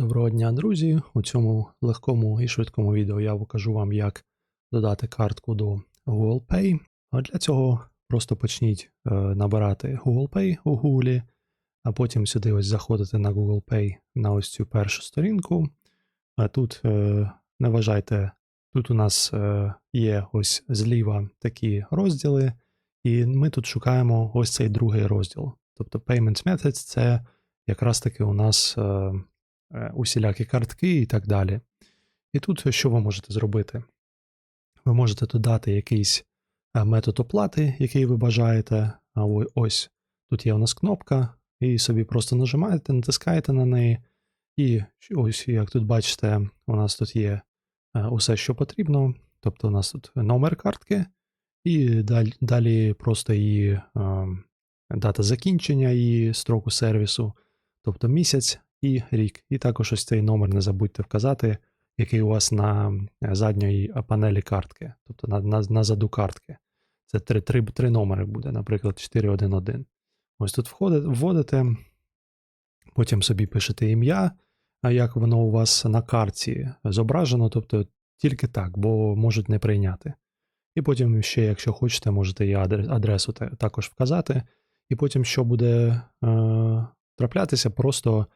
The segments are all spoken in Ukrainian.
Доброго дня, друзі! У цьому легкому і швидкому відео я покажу вам, як додати картку до Google Pay. А для цього просто почніть е, набирати Google Pay у Google, а потім сюди ось заходите на Google Pay на ось цю першу сторінку. А тут е, не вважайте, тут у нас е, є ось зліва такі розділи, і ми тут шукаємо ось цей другий розділ. Тобто Payments Methods це якраз таки у нас. Е, е, усілякі картки і так далі. І тут що ви можете зробити? Ви можете додати якийсь е, метод оплати, який ви бажаєте. А ось тут є у нас кнопка, і собі просто нажимаєте, натискаєте на неї. І ось, як тут бачите, у нас тут є е, усе, що потрібно. Тобто у нас тут номер картки, і далі, просто її е, дата закінчення і строку сервісу, тобто місяць і рік. І також ось цей номер не забудьте вказати, який у вас на е, задньої панелі картки, тобто на, на, на заду картки. Це три, три, три номери буде, наприклад, 411. Ось тут вводите, потім собі пишете ім'я, а як воно у вас на карті зображено, тобто тільки так, бо можуть не прийняти. І потім ще, якщо хочете, можете і адресу також вказати. І потім, що буде е, траплятися, просто е,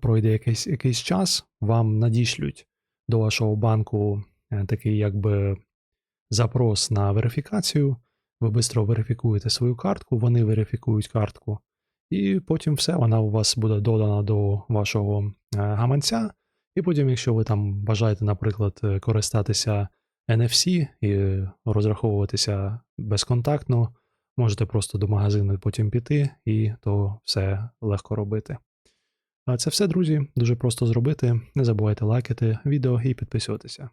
пройде якийсь, якийсь час, вам надішлють до вашого банку е, такий якби запрос на верифікацію. Ви швидко верифікуєте свою картку, вони верифікують картку, і потім все, вона у вас буде додана до вашого е, гаманця. І потім, якщо ви там бажаєте, наприклад, е, користатися NFC і розраховуватися безконтактно, можете просто до магазину потім піти, і то все легко робити. А це все, друзі. Дуже просто зробити. Не забувайте лайкати відео і підписуватися.